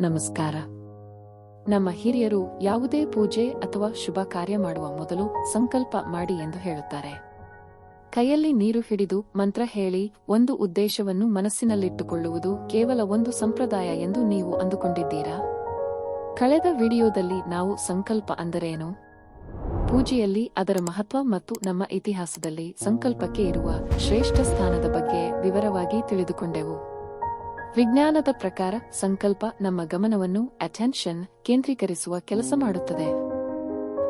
ನಮಸ್ಕಾರ. ನಮ್ಮ ಹಿರಿಯರು ಯಾವುದೇ ಪೂಜೆ ಅಥವಾ ಶುಭ ಕಾರ್ಯ ಮಾಡುವ ಮೊದಲು ಸಂಕಲ್ಪ ಮಾಡಿ ಎಂದು ಹೇಳುತ್ತಾರೆ. ಕೈಯಲ್ಲಿ ನೀರು ಹಿಡಿದು ಮಂತ್ರ ಹೇಳಿ ಒಂದು ಉದ್ದೇಶವನ್ನು ಮನಸ್ಸಿನಲ್ಲಿಟ್ಟುಕೊಳ್ಳುವುದು ಕೇವಲ ಒಂದು ಸಂಪ್ರದಾಯ ಎಂದು ನೀವು ಅಂದುಕೊಂಡಿದ್ದೀರಾ? ಕಳೆದ ವಿಡಿಯೋದಲ್ಲಿ ನಾವು ಸಂಕಲ್ಪ ಅಂದರೇನು? ಪೂಜೆಯಲ್ಲಿ ಅದರ ಮಹತ್ವ ಮತ್ತು ನಮ್ಮ ಇತಿಹಾಸದಲ್ಲಿ ಸಂಕಲ್ಪಕ್ಕೆ ಇರುವ ಶ್ರೇಷ್ಠ ಸ್ಥಾನದ ಬಗ್ಗೆ ವಿವರವಾಗಿ ತಿಳಿದುಕೊಂಡೆವು. ವಿಜ್ಞಾನದ ಪ್ರಕಾರ ಸಂಕಲ್ಪ ನಮ್ಮ ಗಮನವನ್ನು ಅಟೆನ್ಷನ್ ಕೇಂದ್ರೀಕರಿಸುವ ಕೆಲಸ ಮಾಡುತ್ತದೆ.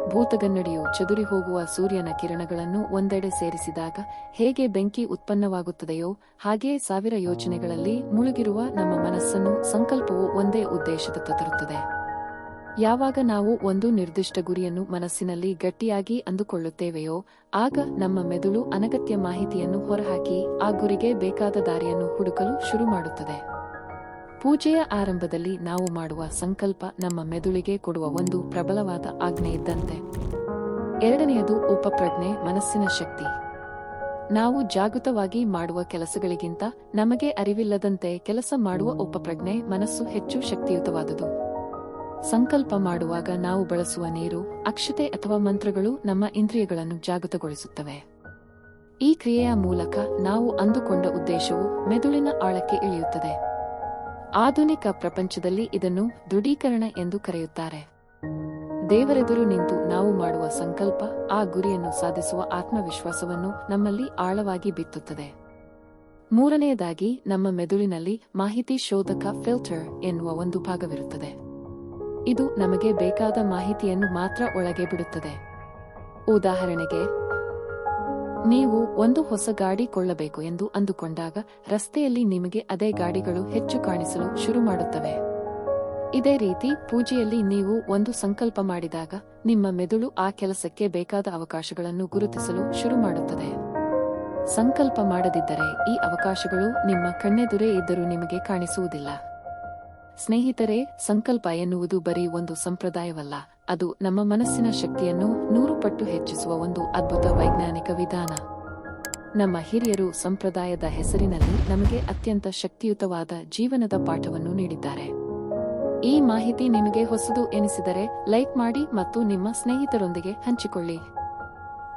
ಭೂತಗನ್ನಡಿಯು ಚದುರಿ ಹೋಗುವ ಸೂರ್ಯನ ಕಿರಣಗಳನ್ನು ಒಂದೆಡೆ ಸೇರಿಸಿದಾಗ ಹೇಗೆ ಬೆಂಕಿ ಉತ್ಪನ್ನವಾಗುತ್ತದೆಯೋ ಹಾಗೆಯೇ ಸಾವಿರ ಯೋಚನೆಗಳಲ್ಲಿ ಮುಳುಗಿರುವ ನಮ್ಮ ಮನಸ್ಸನ್ನು ಸಂಕಲ್ಪವು ಒಂದೇ ಉದ್ದೇಶದತ್ತ ತರುತ್ತದೆ. ಯಾವಾಗ ನಾವು ಒಂದು ನಿರ್ದಿಷ್ಟ ಗುರಿಯನ್ನು ಮನಸ್ಸಿನಲ್ಲಿ ಗಟ್ಟಿಯಾಗಿ ಅಂದುಕೊಳ್ಳುತ್ತೇವೆಯೋ ಆಗ ನಮ್ಮ ಮೆದುಳು ಅನಗತ್ಯ ಮಾಹಿತಿಯನ್ನು ಹೊರಹಾಕಿ ಆ ಗುರಿಗೆ ಬೇಕಾದ ದಾರಿಯನ್ನು ಹುಡುಕಲು ಶುರು ಮಾಡುತ್ತದೆ ಪೂಜೆಯ ಆರಂಭದಲ್ಲಿ ನಾವು ಮಾಡುವ ಸಂಕಲ್ಪ ನಮ್ಮ ಮೆದುಳಿಗೆ ಕೊಡುವ ಒಂದು ಪ್ರಬಲವಾದ ಆಜ್ಞೆ ಇದ್ದಂತೆ. ಎರಡನೆಯದು ಉಪಪ್ರಜ್ಞೆ, ಮನಸ್ಸಿನ ಶಕ್ತಿ. ನಾವು ಜಾಗೃತವಾಗಿ ಮಾಡುವ ಕೆಲಸಗಳಿಗಿಂತ ನಮಗೆ ಅರಿವಿಲ್ಲದಂತೆ ಕೆಲಸ ಮಾಡುವ ಉಪಪ್ರಜ್ಞೆ, ಮನಸ್ಸು ಹೆಚ್ಚು ಶಕ್ತಿಯುತವಾದುದು. ಸಂಕಲ್ಪ ಮಾಡುವಾಗ ನಾವು ಬಳಸುವ ನೀರು, ಅಕ್ಷತೆ ಅಥವಾ ಮಂತ್ರಗಳು ನಮ್ಮ ಇಂದ್ರಿಯಗಳನ್ನು ಜಾಗೃತಗೊಳಿಸುತ್ತವೆ. ಈ ಕ್ರಿಯೆಯ ಮೂಲಕ ನಾವು ಅಂದುಕೊಂಡ ಉದ್ದೇಶವು ಮೆದುಳಿನ ಆಳಕ್ಕೆ ಇಳಿಯುತ್ತದೆ. ಆಧುನಿಕ ಪ್ರಪಂಚದಲ್ಲಿ ಇದನ್ನು ದೃಢೀಕರಣ ಎಂದು ಕರೆಯುತ್ತಾರೆ. ದೇವರೆದುರು ನಿಂತು ನಾವು ಮಾಡುವ ಸಂಕಲ್ಪ, ಆ ಗುರಿಯನ್ನು ಸಾಧಿಸುವ ಆತ್ಮವಿಶ್ವಾಸವನ್ನು ನಮ್ಮಲ್ಲಿ ಆಳವಾಗಿ ಬಿತ್ತುತ್ತದೆ. ಮೂರನೆಯದಾಗಿ, ನಮ್ಮ ಮೆದುಳಿನಲ್ಲಿ ಮಾಹಿತಿ ಶೋಧಕ ಫಿಲ್ಟರ್ ಎನ್ನುವ ಒಂದು ಭಾಗವಿರುತ್ತದೆ. ಇದು ನಮಗೆ ಬೇಕಾದ ಮಾಹಿತಿಯನ್ನು ಮಾತ್ರ ಒಳಗೆ ಬಿಡುತ್ತದೆ. ಉದಾಹರಣೆಗೆ ನೀವು ಒಂದು ಹೊಸ ಗಾಡಿ ಕೊಳ್ಳಬೇಕು ಎಂದು ಅಂದುಕೊಂಡಾಗ ರಸ್ತೆಯಲ್ಲಿ ನಿಮಗೆ ಅದೇ ಗಾಡಿಗಳು ಹೆಚ್ಚು ಕಾಣಿಸಲು ಶುರು ಮಾಡುತ್ತವೆ. ಇದೇ ರೀತಿ ಪೂಜೆಯಲ್ಲಿ ನೀವು ಒಂದು ಸಂಕಲ್ಪ ಮಾಡಿದಾಗ ನಿಮ್ಮ ಮೆದುಳು ಆ ಕೆಲಸಕ್ಕೆ ಬೇಕಾದ ಅವಕಾಶಗಳನ್ನು ಗುರುತಿಸಲು ಶುರು ಮಾಡುತ್ತದೆ. ಸಂಕಲ್ಪ ಮಾಡದಿದ್ದರೆ ಈ ಅವಕಾಶಗಳು ನಿಮ್ಮ ಕಣ್ಣೆದುರೇ ಇದ್ದರೂ ನಿಮಗೆ ಕಾಣಿಸುವುದಿಲ್ಲ. ಸ್ನೇಹಿತರೆ, ಸಂಕಲ್ಪ ಎನ್ನುವುದು ಬರೀ ಒಂದು ಸಂಪ್ರದಾಯವಲ್ಲ. ಅದು ನಮ್ಮ ಮನಸ್ಸಿನ ಶಕ್ತಿಯನ್ನು ನೂರು ಪಟ್ಟು ಹೆಚ್ಚಿಸುವ ಒಂದು ಅದ್ಭುತ ವೈಜ್ಞಾನಿಕ ವಿಧಾನ. ನಮ್ಮ ಹಿರಿಯರು ಸಂಪ್ರದಾಯದ ಹೆಸರಿನಲ್ಲಿ ನಮಗೆ ಅತ್ಯಂತ ಶಕ್ತಿಯುತವಾದ ಜೀವನದ ಪಾಠವನ್ನು ನೀಡಿದ್ದಾರೆ. ಈ ಮಾಹಿತಿ ನಿಮಗೆ ಹೊಸದು ಎನಿಸಿದರೆ ಲೈಕ್ ಮಾಡಿ ಮತ್ತು ನಿಮ್ಮ ಸ್ನೇಹಿತರೊಂದಿಗೆ ಹಂಚಿಕೊಳ್ಳಿ.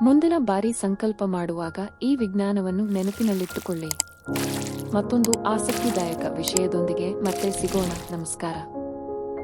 ಮುಂದಿನ ಬಾರಿ ಸಂಕಲ್ಪ ಮಾಡುವಾಗ ಈ ವಿಜ್ಞಾನವನ್ನು ನೆನಪಿನಲ್ಲಿಟ್ಟುಕೊಳ್ಳಿ. ಮತ್ತೊಂದು ಆಸಕ್ತಿದಾಯಕ ವಿಷಯದೊಂದಿಗೆ ಮತ್ತೆ ಸಿಗೋಣ. ನಮಸ್ಕಾರ.